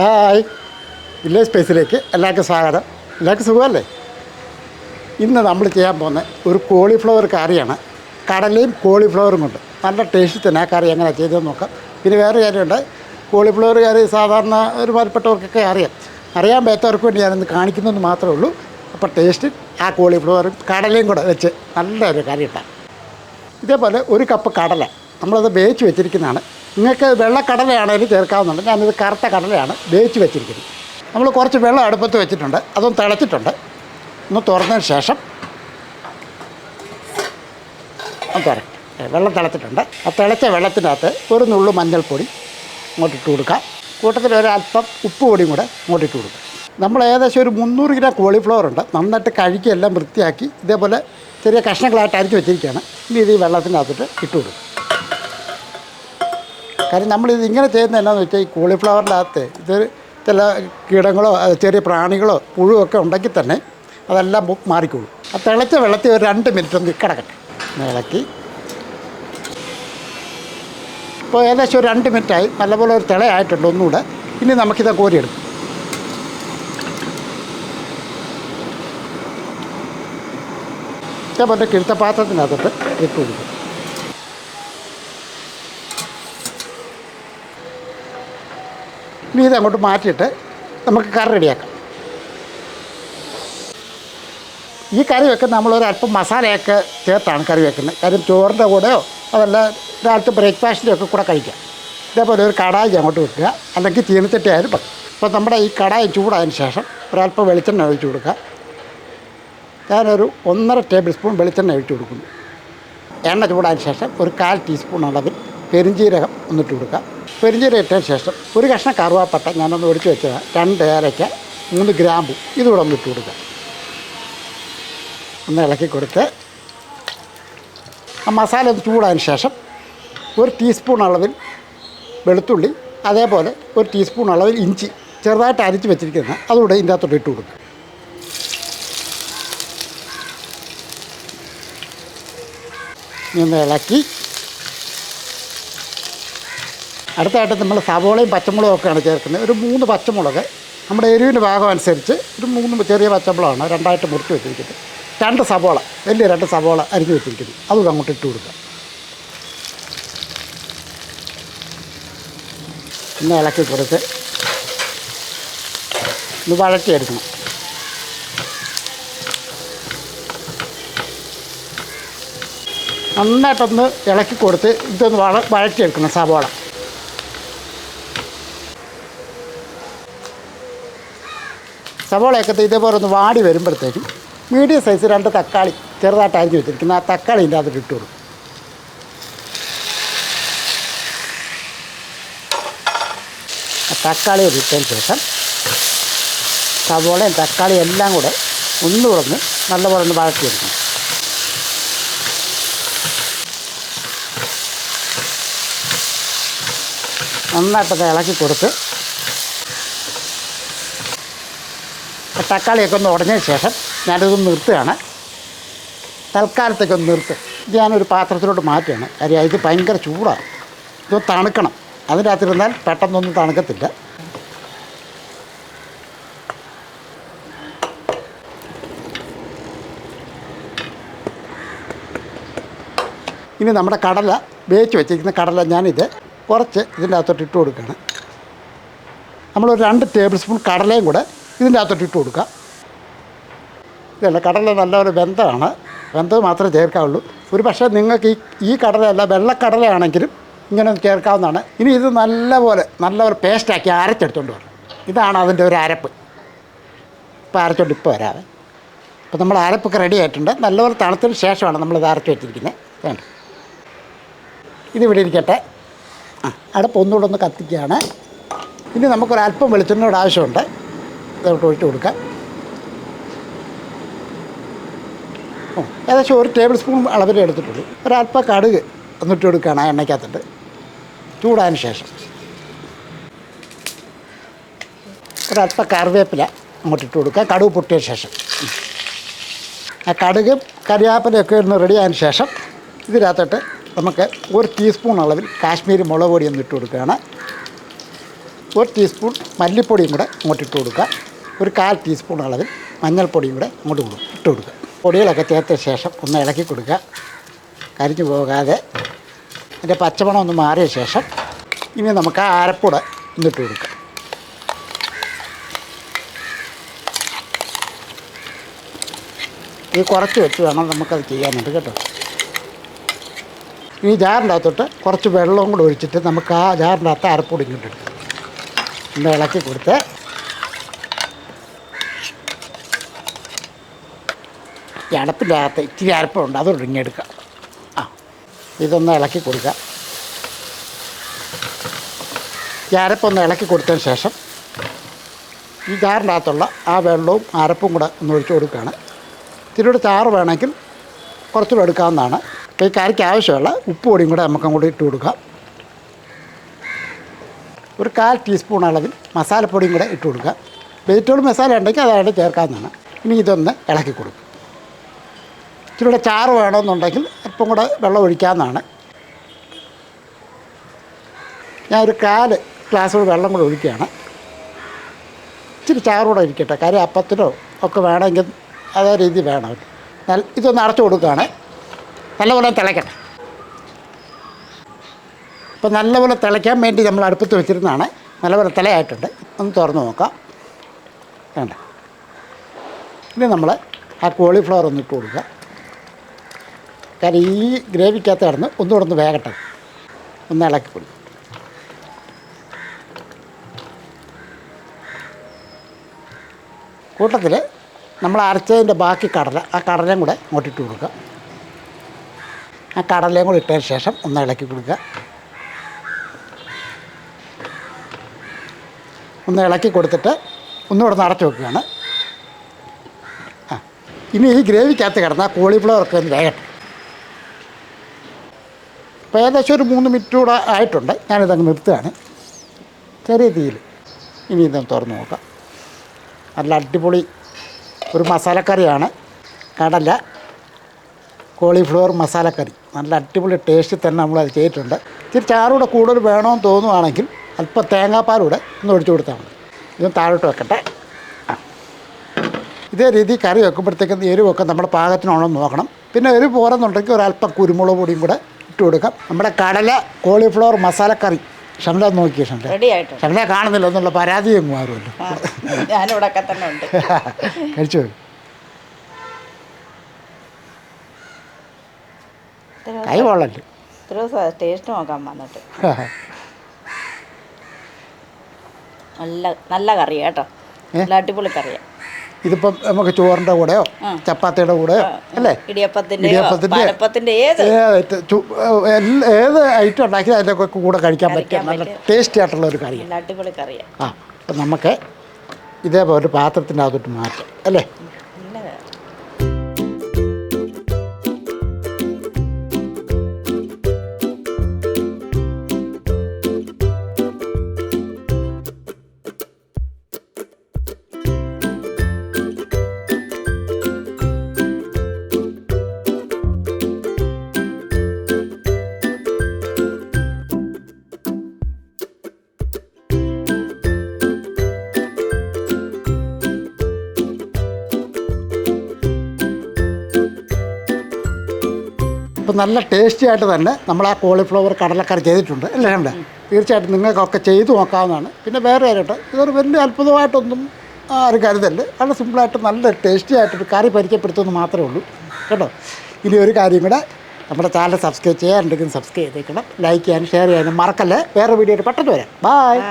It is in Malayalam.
ഹായ്. വില്ലേജ് സ്പേസിലേക്ക് എല്ലാവർക്കും സ്വാഗതം. എല്ലാവർക്കും സുഖമല്ലേ? ഇന്ന് നമ്മൾ ചെയ്യാൻ പോകുന്ന ഒരു കോളിഫ്ലവർ കറിയാണ്. കടലയും കോളിഫ്ലവറും കൊണ്ട് നല്ല ടേസ്റ്റ് തന്നെ ആ കറി എങ്ങനെ ചെയ്തതെന്ന് നോക്കാം. പിന്നെ വേറെ കാര്യമുണ്ട്. കോളിഫ്ലവർ കറി സാധാരണ ഒരു ഒരുമാതിരിപ്പെട്ടവർക്കൊക്കെ അറിയാം. അറിയാൻ പറ്റാത്തവർക്ക് വേണ്ടി ഞാനിന്ന് കാണിക്കുന്നതെന്ന് മാത്രമേ ഉള്ളൂ. അപ്പോൾ ടേസ്റ്റ് ആ കോളിഫ്ലവറും കടലയും കൂടെ വെച്ച് നല്ലൊരു കറി ഇട്ടാം. ഇതേപോലെ ഒരു കപ്പ് കടല നമ്മളത് വേവിച്ച് വെച്ചിരിക്കുന്നതാണ്. നിങ്ങൾക്ക് വെള്ളക്കടലയാണെങ്കിലും ചേർക്കാവുന്നുണ്ട് ഞാനിത് കറുത്ത കടലയാണ് വേവിച്ച് വെച്ചിരിക്കുന്നത്. നമ്മൾ കുറച്ച് വെള്ളം അടുപ്പത്ത് വെച്ചിട്ടുണ്ട്. അതൊന്ന് തിളച്ചിട്ടുണ്ട്. ഒന്ന് തുറന്നതിന് ശേഷം തുറക്കാം തുറ വെള്ളം തിളച്ചിട്ടുണ്ട്. ആ തിളച്ച വെള്ളത്തിനകത്ത് ഒരു നുള്ളു മഞ്ഞൾപ്പൊടി അങ്ങോട്ട് കൊടുക്കാം. കൂട്ടത്തിൽ ഒരല്പം ഉപ്പ് പൊടിയും കൂടെ അങ്ങോട്ട് ഇട്ട് കൊടുക്കുക നമ്മൾ ഏകദേശം ഒരു മുന്നൂറ് ഗ്രാം കോളിഫ്ലവർ ഉണ്ട്. നന്നായിട്ട് കഴുകി എല്ലാം വൃത്തിയാക്കി ഇതേപോലെ ചെറിയ കഷ്ണങ്ങളായിട്ട് അരിച്ച് വെച്ചിരിക്കുകയാണ്. ഇനി ഇത് ഈ വെള്ളത്തിനകത്തിട്ട് ഇട്ട് കൊടുക്കും. കാര്യം നമ്മളിത് ഇങ്ങനെ ചെയ്യുന്നത് എന്നാന്ന് വെച്ചാൽ ഈ കോളിഫ്ലവറിന്റെ അകത്ത് ഇത് ചില കീടങ്ങളോ ചെറിയ പ്രാണികളോ പുഴുവോ ഒക്കെ ഉണ്ടെങ്കിൽ തന്നെ അതെല്ലാം മാറിക്കോളും. ആ തിളച്ച വെള്ളത്തിൽ ഒരു രണ്ട് മിനിറ്റ് ഒന്ന് കിടക്കട്ടെ. ഇളക്കി. ഇപ്പോൾ ഏകദേശം ഒരു രണ്ട് മിനിറ്റായി. നല്ലപോലെ ഒരു തിളയായിട്ടുണ്ട് ഒന്നുകൂടെ. ഇനി നമുക്കിത് കോരിയെടുക്കും. ഇതേപോലെ കിഴുത്ത പാത്രത്തിനകത്തോട്ട് ഇട്ട് കൊടുക്കും. ഇനി ഇത് അങ്ങോട്ട് മാറ്റിയിട്ട് നമുക്ക് കറി റെഡിയാക്കാം. ഈ കറി വെക്കുന്ന നമ്മളൊരല്പം മസാലയൊക്കെ ചേർത്താണ് കറി വെക്കുന്നത്. കാര്യം ചോറിന്റെ കൂടെയോ അതല്ല രാവിലത്തെ ബ്രേക്ക്ഫാസ്റ്റിന്റെ ഒക്കെ കൂടെ കഴിക്കാം. ഇതേപോലെ ഒരു കടായി അങ്ങോട്ട് വെക്കുക. അല്ലെങ്കിൽ ചീനച്ചട്ടി ആയാലും പറ്റും അപ്പോൾ നമ്മുടെ ഈ കടായി ചൂടായതിന് ശേഷം ഒരല്പം വെളിച്ചെണ്ണ ഒഴിച്ചു കൊടുക്കുക. ഞാനൊരു ഒന്നര ടേബിൾ സ്പൂൺ വെളിച്ചെണ്ണ ഒഴിച്ചു കൊടുക്കുന്നു. എണ്ണ ചൂടായതിന് ശേഷം ഒരു കാൽ ടീസ്പൂൺ അളവിൽ പെരിഞ്ജീരകം ഒന്നിട്ട് കൊടുക്കുക പെരിഞ്ജീരകം ഇട്ടതിന് ശേഷം ഒരു കഷ്ണം കറുവാപ്പട്ട ഞാനൊന്ന് ഒടിച്ച് വെച്ചതാണ്. രണ്ട് ഏലയ്ക്ക മൂന്ന് ഗ്രാമ്പു. ഇതുകൂടെ ഒന്നിട്ട് കൊടുക്കുക ഒന്ന് ഇളക്കി കൊടുത്ത് ആ മസാല ഒന്ന് ചൂടായതിന് ശേഷം ഒരു ടീസ്പൂൺ അളവിൽ വെളുത്തുള്ളി അതേപോലെ ഒരു ടീസ്പൂൺ അളവിൽ ഇഞ്ചി ചെറുതായിട്ട് അരിച്ച് വെച്ചിരിക്കുന്നത് അതുകൂടെ ഇതിന്റെ അകത്തോട്ട് ഇട്ട് കൊടുക്കുക ഇനി ഇളക്കി അടുത്തായിട്ട് നമ്മൾ സവോളയും പച്ചമുളകും ഒക്കെയാണ് ചേർക്കുന്നത്. ഒരു മൂന്ന് പച്ചമുളക് നമ്മുടെ എരിവിന്റെ ഭാഗം അനുസരിച്ച് ഒരു മൂന്ന് ചെറിയ പച്ചമുളകാണ് രണ്ടായിട്ട് മുറിച്ച് വെച്ചിരിക്കുന്നത്. രണ്ട് സവോള വലിയ രണ്ട് സവോള അരിഞ്ഞ് വെച്ചിരിക്കുന്നു. അതും അങ്ങോട്ട് ഇട്ട് കൊടുക്കുക. ഒന്ന് ഇളക്കി കൊടുത്ത് ഒന്ന് വഴറ്റിയെടുക്കണം. നന്നായിട്ടൊന്ന് ഇളക്കി കൊടുത്ത് ഇതൊന്ന് വഴ വഴറ്റിയെടുക്കണം സവോള. സവോളയൊക്കെ ഇതേപോലെ ഒന്ന് വാടി വരുമ്പോഴത്തേക്കും മീഡിയം സൈസ് രണ്ട് തക്കാളി ചെറുതായിട്ട് അരിഞ്ഞ് വെച്ചിരിക്കുന്ന ആ തക്കാളി ഇതിന്റെ അകത്ത് ഇട്ട് കൊടുക്കും. തക്കാളി ഇട്ടതിന് ശേഷം സവോളയും തക്കാളിയും എല്ലാം കൂടെ ഒന്ന് കുറഞ്ഞ് നല്ലപോലെ ഒന്ന് വഴറ്റിയെടുക്കണം. നന്നായിട്ടൊക്കെ ഇളക്കി കൊടുത്ത് തക്കാളിയൊക്കെ ഒന്ന് ഉടഞ്ഞ ശേഷം ഞാനിതൊന്ന് നിർത്തുകയാണ്. തൽക്കാലത്തേക്ക് ഒന്ന് നിർത്ത്. ഇത് ഞാനൊരു പാത്രത്തിലോട്ട് മാറ്റുകയാണ്. കാര്യം ഇത് ഭയങ്കര ചൂടാണ്. ഇത് തണുക്കണം. അതിന്റെ അകത്തിരുന്നാൽ പെട്ടെന്നൊന്നും തണുക്കത്തില്ല. ഇനി നമ്മുടെ കടല വേവിച്ച് വെച്ചിരിക്കുന്ന കടല ഞാനിത് കുറച്ച് ഇതിന്റെ അകത്തോട്ട് ഇട്ട് കൊടുക്കുകയാണ്. നമ്മളൊരു രണ്ട് ടേബിൾ സ്പൂൺ കടലയും കൂടെ ഇതിന്റെ അകത്തോട്ട് ഇട്ട് കൊടുക്കുക ഇതല്ല കടല നല്ലപോലെ വെന്തമാണ് ബന്ധം മാത്രമേ ചേർക്കാവുള്ളൂ. ഒരു പക്ഷേ നിങ്ങൾക്ക് ഈ ഈ കടലയല്ല വെള്ളക്കടലയാണെങ്കിലും ഇങ്ങനെ ചേർക്കാവുന്നതാണ്. ഇനി ഇത് നല്ലപോലെ നല്ലപോലെ പേസ്റ്റാക്കി അരച്ചെടുത്തോണ്ട് വരണം. ഇതാണ് അതിന്റെ ഒരു അരപ്പ്. ഇപ്പോൾ അരച്ചോണ്ട് ഇപ്പോൾ വരാതെ അപ്പോൾ നമ്മൾ അരപ്പൊക്കെ റെഡി ആയിട്ടുണ്ട്. നല്ലപോലെ തണുത്തതിന് ശേഷമാണ് നമ്മൾ ഇത് അരച്ച് വെച്ചിരിക്കുന്നത്. വേണ്ട ഇതിവിടെ ഇരിക്കട്ടെ. അടപ്പ് ഒന്നുകൂടെ ഒന്ന് കത്തിക്കുകയാണ്. ഇനി നമുക്കൊരല്പം വെളിച്ചെണ്ണയുടെ ആവശ്യമുണ്ട്. ഇതോട്ട് ഒഴിച്ച് കൊടുക്കാം. ഓ ഏകദേശം ഒരു ടേബിൾ സ്പൂൺ അളവിൽ എടുത്തിട്ടുള്ളൂ. ഒരല്പം കടുക് ഒന്നിട്ട് കൊടുക്കുകയാണ് ആ എണ്ണയ്ക്കകത്തിട്ട്. ചൂടായതിന് ശേഷം. ഒരല്പം കറിവേപ്പില അങ്ങോട്ട് ഇട്ട് കൊടുക്കുക. കടുക് പൊട്ടിയ ശേഷം. ആ കടുകും കറിവേപ്പിലയൊക്കെ ഒന്ന് റെഡി ആയതിന് ശേഷം ഇതിനകത്തോട്ട് നമുക്ക് ഒരു ടീസ്പൂൺ അളവിൽ കാശ്മീരി മുളക് പൊടി ഒന്ന് ഇട്ട് കൊടുക്കുകയാണ്. ഒരു ടീസ്പൂൺ മല്ലിപ്പൊടിയും കൂടെ അങ്ങോട്ട് ഇട്ട് കൊടുക്കുക. ഒരു കാൽ ടീസ്പൂൺ അളവിൽ മഞ്ഞൾപ്പൊടിയും കൂടെ അങ്ങോട്ട് കൊടുക്കും ഇട്ട് കൊടുക്കുക. പൊടികളൊക്കെ ചേർത്ത ശേഷം ഒന്ന് ഇളക്കി കൊടുക്കുക. കരിഞ്ഞു പോകാതെ അതിന്റെ പച്ചമണം ഒന്ന് മാറിയ ശേഷം ഇനി നമുക്ക് ആ അരപ്പൂടെ ഒന്നിട്ട് കൊടുക്കുക ഇത് കുറച്ച് വെച്ച് വേണം നമുക്കത് ചെയ്യാനായിട്ട് കേട്ടോ. ഈ ജാറിന്റെ അകത്തോട്ട് കുറച്ച് വെള്ളവും കൂടെ ഒഴിച്ചിട്ട് നമുക്ക് ആ ജാറിന്റെ അകത്ത് അരപ്പൊടി ഇങ്ങോട്ട് എടുക്കാം ഇന്ന് ഇളക്കി കൊടുത്ത് ഈ അടപ്പിന്റെ അകത്ത് ഇച്ചിരി അരപ്പുണ്ട് അത് ഒഴുങ്ങിയെടുക്കുക ആ ഇതൊന്ന് ഇളക്കി കൊടുക്കുക ഈ അരപ്പൊന്ന് ഇളക്കി കൊടുത്തതിന് ശേഷം ഈ ചാറിന്റെ അകത്തുള്ള ആ വെള്ളവും അരപ്പും കൂടെ ഒന്ന് ഒഴിച്ചു കൊടുക്കുകയാണ്. ഇത്തിരിയുടെ ചാറ് വേണമെങ്കിൽ കുറച്ചുകൂടെ എടുക്കാവുന്നതാണ്. അപ്പോൾ ഈ കറിക്ക് ആവശ്യമുള്ള ഉപ്പ് പൊടിയും കൂടെ നമുക്ക് അങ്ങോട്ട് ഇട്ട് കൊടുക്കാം. ഒരു കാൽ ടീസ്പൂൺ അളവിൽ മസാലപ്പൊടിയും കൂടെ ഇട്ട് കൊടുക്കുക വെജിറ്റബിൾ മസാല ഉണ്ടെങ്കിൽ അതായിട്ട് ചേർക്കാവുന്നതാണ്. ഇനി ഇതൊന്ന് ഇളക്കി കൊടുക്കും. ഇച്ചിരിയുടെ ചാറ് വേണമെന്നുണ്ടെങ്കിൽ അല്പം കൂടെ വെള്ളം ഒഴിക്കാമെന്നാണ്. ഞാൻ ഒരു കാൽ ഗ്ലാസ് കൂടെ വെള്ളം കൂടെ ഒഴിക്കുകയാണ്. ഇച്ചിരി ചാറൂടെ ഇരിക്കട്ടെ കാര്യം അപ്പത്തിനോ ഒക്കെ വേണമെങ്കിൽ അതേ രീതി വേണം നല്ല ഇതൊന്ന് അടച്ചു കൊടുക്കുകയാണ്. നല്ലപോലെ തിളയ്ക്കട്ടെ അപ്പോൾ നല്ലപോലെ തിളയ്ക്കാൻ വേണ്ടി നമ്മൾ അടുപ്പത്ത് വെച്ചിരുന്നതാണ്. നല്ലപോലെ തിളയായിട്ടുണ്ട്. ഒന്ന് തുറന്ന് നോക്കാം. വേണ്ട. ഇനി നമ്മൾ ആ കോളിഫ്ലവർ ഒന്ന് ഇട്ട് കൊടുക്കുക. കാരണം ഈ ഗ്രേവിക്കകത്ത് കിടന്ന് ഒന്നുകൂടെ ഒന്ന് വേകട്ടെ. ഒന്ന് ഇളക്കി കൊടുക്കും. കൂട്ടത്തിൽ നമ്മൾ അരച്ചതിന്റെ ബാക്കി കടല ആ കടലയും കൂടെ അങ്ങോട്ടിട്ട് കൊടുക്കുക. ആ കടലയും കൂടെ ഇട്ടതിന് ശേഷം ഒന്ന് ഇളക്കി കൊടുക്കുക. ഒന്ന് ഇളക്കി കൊടുത്തിട്ട് ഒന്നുകൂടെ ഒന്ന് അടച്ചു വെക്കുകയാണ്. ആ ഇനി ഈ ഗ്രേവിക്കകത്ത് കിടന്ന കോളിഫ്ലവർ ഒക്കെ ഒന്ന് വേകട്ടെ. ഇപ്പോൾ ഏകദേശം ഒരു മൂന്ന് മിനിറ്റ് കൂടെ ആയിട്ടുണ്ട്. ഞാനിതങ്ങ് നിർത്തുകയാണ്. ചെറിയ തീയിൽ ഇനി ഇതൊന്ന് തുറന്ന് നോക്കാം. നല്ല അടിപൊളി ഒരു മസാലക്കറിയാണ്. കടല കോളിഫ്ലവർ മസാലക്കറി. നല്ല അടിപൊളി ടേസ്റ്റ് തന്നെ നമ്മളത് ചെയ്തിട്ടുണ്ട്. ഇച്ചിരി ചാറൂടെ കൂടുതൽ വേണമെന്ന് തോന്നുവാണെങ്കിൽ അല്പം തേങ്ങാപ്പാലൂടെ ഒന്ന് ഒഴിച്ചു കൊടുത്താൽ മതി. ഇത് താഴോട്ട് വെക്കട്ടെ. ഇതേ രീതി കറി വെക്കുമ്പോഴത്തേക്കും എരിവൊക്കെ നമ്മുടെ പാകത്തിനാണോ നോക്കണം. പിന്നെ എരിവ് പോരെന്നുണ്ടെങ്കിൽ ഒരല്പം കുരുമുളക് പൊടിയും കൂടെ ഇട്ട് കൊടുക്കാം. നമ്മുടെ കടല കോളിഫ്ലവർ മസാലക്കറി. ഷംല നോക്കിയ ഷംല. ഷംല കാണുന്നില്ല എന്നുള്ള പരാതിയും മാറുമല്ലോ. ആ, ഞാനിവിടൊക്കെ തന്നെ ഉണ്ട്. കഴിച്ചു? കൈ കൊള്ളല്ലേ ഇത്ര ടേസ്റ്റ് നോക്കാൻ വന്നിട്ട്. നല്ല നല്ല കറിയാട്ടോ നല്ല അടിപൊളി കറിയാ. ഇതിപ്പം നമുക്ക് ചോറിന്റെ കൂടെയോ. ചപ്പാത്തിയുടെ കൂടെയോ അല്ലേ? ഇടിയപ്പത്തിന്റെ ഇടിയപ്പത്തിന്റെ ഏത്? ഏത് ഐറ്റം ഉണ്ടാക്കി അതിന്റെ കൂടെ കഴിക്കാൻ പറ്റിയ നല്ല ടേസ്റ്റി ആയിട്ടുള്ള ഒരു കറിയാണ് നല്ല അടിപൊളി കറിയാ. ആ അപ്പം നമുക്ക് ഇതേപോലെ പാത്രത്തിന്റെ അകത്തോട്ട് മാറ്റാം അല്ലേ? ഇപ്പം നല്ല ടേസ്റ്റി ആയിട്ട് തന്നെ നമ്മൾ ആ കോളിഫ്ലവർ കടലക്കറി ചെയ്തിട്ടുണ്ട്. അല്ലേ ഉണ്ട് തീർച്ചയായിട്ടും നിങ്ങൾക്കൊക്കെ ചെയ്തു നോക്കാവുന്നതാണ്. പിന്നെ വേറെ ആയിട്ട് ഇതൊരു വലിയ അത്ഭുതമായിട്ടൊന്നും ആരും കരുതല്ല വളരെ സിമ്പിളായിട്ട് നല്ല ടേസ്റ്റി ആയിട്ടൊരു കറി പരിചയപ്പെടുത്തുമെന്ന് മാത്രമേ ഉള്ളൂ. കേട്ടോ? ഇനി ഒരു കാര്യം കൂടെ നമ്മുടെ ചാനൽ സബ്സ്ക്രൈബ് ചെയ്യാനുണ്ടെങ്കിൽ സബ്സ്ക്രൈബ് ചെയ്തേക്കണം. ലൈക്ക് ചെയ്യാനും ഷെയർ ചെയ്യാനും മറക്കല്ലേ? വേറെ വീഡിയോ പെട്ടെന്ന് വരാം. ബായ്.